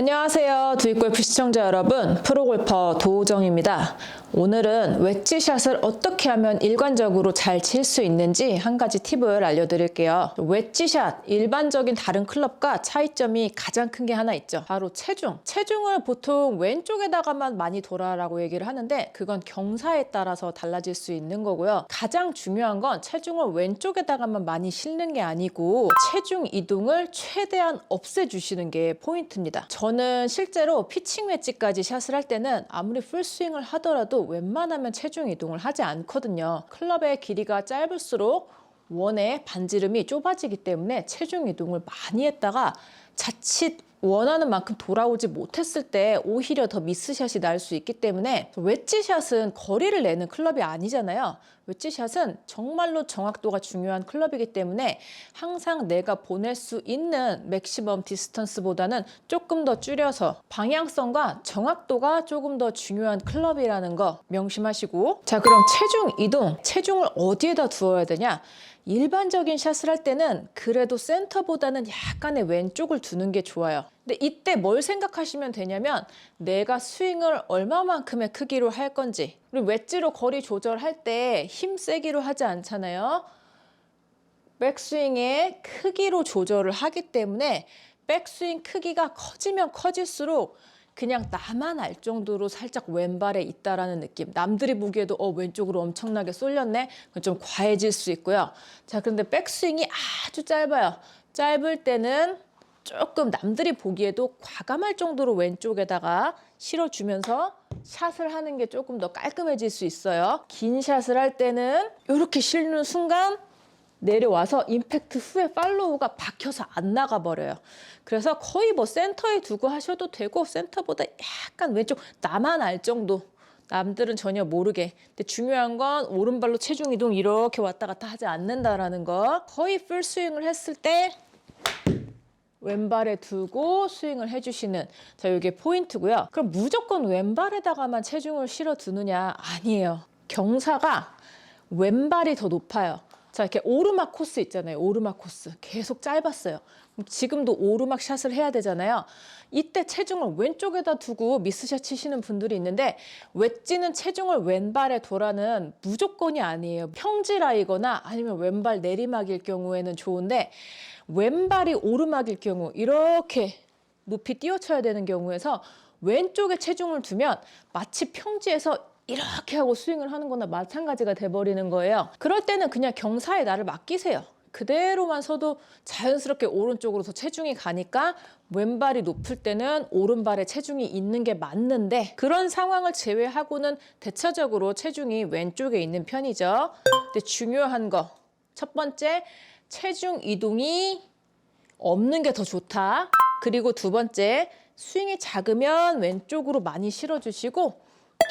안녕하세요. 두입골프 시청자 여러분. 프로골퍼 도우정입니다. 오늘은 웨지샷을 어떻게 하면 일관적으로 잘 칠 수 있는지 한 가지 팁을 알려드릴게요. 웨지샷, 일반적인 다른 클럽과 차이점이 가장 큰 게 하나 있죠. 바로 체중. 체중을 보통 왼쪽에다가만 많이 돌아라고 얘기를 하는데 그건 경사에 따라서 달라질 수 있는 거고요. 가장 중요한 건 체중을 왼쪽에다가만 많이 실는 게 아니고 체중 이동을 최대한 없애주시는 게 포인트입니다. 저는 실제로 피칭 웨지까지 샷을 할 때는 아무리 풀스윙을 하더라도 웬만하면 체중 이동을 하지 않거든요. 클럽의 길이가 짧을수록 원의 반지름이 좁아지기 때문에 체중 이동을 많이 했다가 자칫 원하는 만큼 돌아오지 못했을 때 오히려 더 미스샷이 날 수 있기 때문에 웨지샷은 거리를 내는 클럽이 아니잖아요. 웨지샷은 정말로 정확도가 중요한 클럽이기 때문에 항상 내가 보낼 수 있는 맥시멈 디스턴스보다는 조금 더 줄여서 방향성과 정확도가 조금 더 중요한 클럽이라는 거 명심하시고 자 그럼 체중 이동 체중을 어디에다 두어야 되냐 일반적인 샷을 할 때는 그래도 센터보다는 약간의 왼쪽을 두는 게 좋아요. 근데 이때 뭘 생각하시면 되냐면 내가 스윙을 얼마만큼의 크기로 할 건지 그리고 웨지로 거리 조절할 때 힘 세기로 하지 않잖아요. 백스윙의 크기로 조절을 하기 때문에 백스윙 크기가 커지면 커질수록 그냥 나만 알 정도로 살짝 왼발에 있다라는 느낌. 남들이 보기에도 어 왼쪽으로 엄청나게 쏠렸네. 그건 좀 과해질 수 있고요. 자, 그런데 백스윙이 아주 짧아요. 짧을 때는 조금 남들이 보기에도 과감할 정도로 왼쪽에다가 실어주면서 샷을 하는 게 조금 더 깔끔해질 수 있어요. 긴 샷을 할 때는 이렇게 실는 순간 내려와서 임팩트 후에 팔로우가 박혀서 안 나가버려요. 그래서 거의 뭐 센터에 두고 하셔도 되고 센터보다 약간 왼쪽 나만 알 정도 남들은 전혀 모르게. 근데 중요한 건 오른발로 체중 이동 이렇게 왔다 갔다 하지 않는다라는 거. 거의 풀 스윙을 했을 때 왼발에 두고 스윙을 해주시는 자 이게 포인트고요. 그럼 무조건 왼발에다가만 체중을 실어 두느냐 아니에요. 경사가 왼발이 더 높아요. 자 이렇게 오르막 코스 있잖아요. 오르막 코스 계속 짧았어요. 지금도 오르막 샷을 해야 되잖아요. 이때 체중을 왼쪽에다 두고 미스샷 치시는 분들이 있는데 웨지는 체중을 왼발에 둬라는 무조건이 아니에요. 평지라이거나 아니면 왼발 내리막일 경우에는 좋은데 왼발이 오르막일 경우 이렇게 높이 뛰어쳐야 되는 경우에서 왼쪽에 체중을 두면 마치 평지에서 이렇게 하고 스윙을 하는 거나 마찬가지가 돼버리는 거예요. 그럴 때는 그냥 경사에 나를 맡기세요. 그대로만 서도 자연스럽게 오른쪽으로 더 체중이 가니까 왼발이 높을 때는 오른발에 체중이 있는 게 맞는데 그런 상황을 제외하고는 대체적으로 체중이 왼쪽에 있는 편이죠. 근데 중요한 거 첫 번째 체중 이동이 없는 게 더 좋다. 그리고 두 번째 스윙이 작으면 왼쪽으로 많이 실어주시고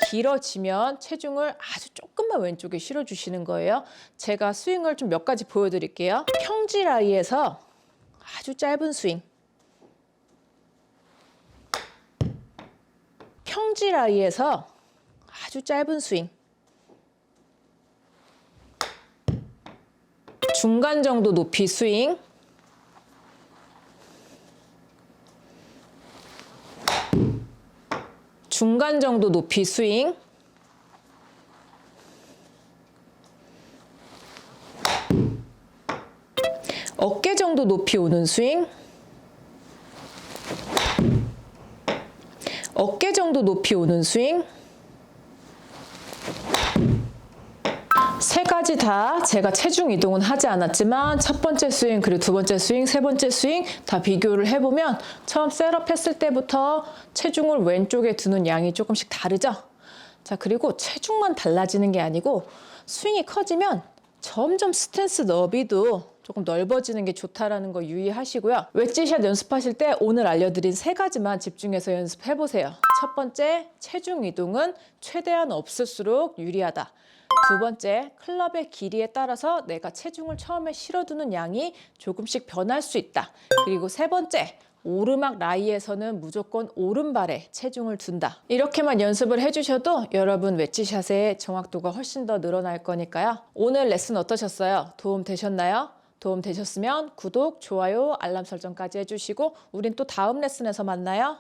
길어지면 체중을 아주 조금만 왼쪽에 실어주시는 거예요. 제가 스윙을 좀 몇 가지 보여드릴게요. 평지 라이에서 아주 짧은 스윙. 평지 라이에서 아주 짧은 스윙. 중간 정도 높이 스윙. 중간 정도 높이 스윙. 어깨 정도 높이 오는 스윙. 어깨 정도 높이 오는 스윙. 세 가지 다 제가 체중 이동은 하지 않았지만 첫 번째 스윙 그리고 두 번째 스윙 세 번째 스윙 다 비교를 해보면 처음 셋업 했을 때부터 체중을 왼쪽에 두는 양이 조금씩 다르죠 자 그리고 체중만 달라지는 게 아니고 스윙이 커지면 점점 스탠스 너비도 조금 넓어지는 게 좋다라는 거 유의하시고요. 웨지샷 연습하실 때 오늘 알려드린 세 가지만 집중해서 연습해 보세요. 첫 번째, 체중 이동은 최대한 없을수록 유리하다. 두 번째, 클럽의 길이에 따라서 내가 체중을 처음에 실어두는 양이 조금씩 변할 수 있다. 그리고 세 번째, 오르막 라이에서는 무조건 오른발에 체중을 둔다. 이렇게만 연습을 해주셔도 여러분 웨지샷의 정확도가 훨씬 더 늘어날 거니까요. 오늘 레슨 어떠셨어요? 도움 되셨나요? 도움 되셨으면 구독, 좋아요, 알람 설정까지 해주시고 우린 또 다음 레슨에서 만나요.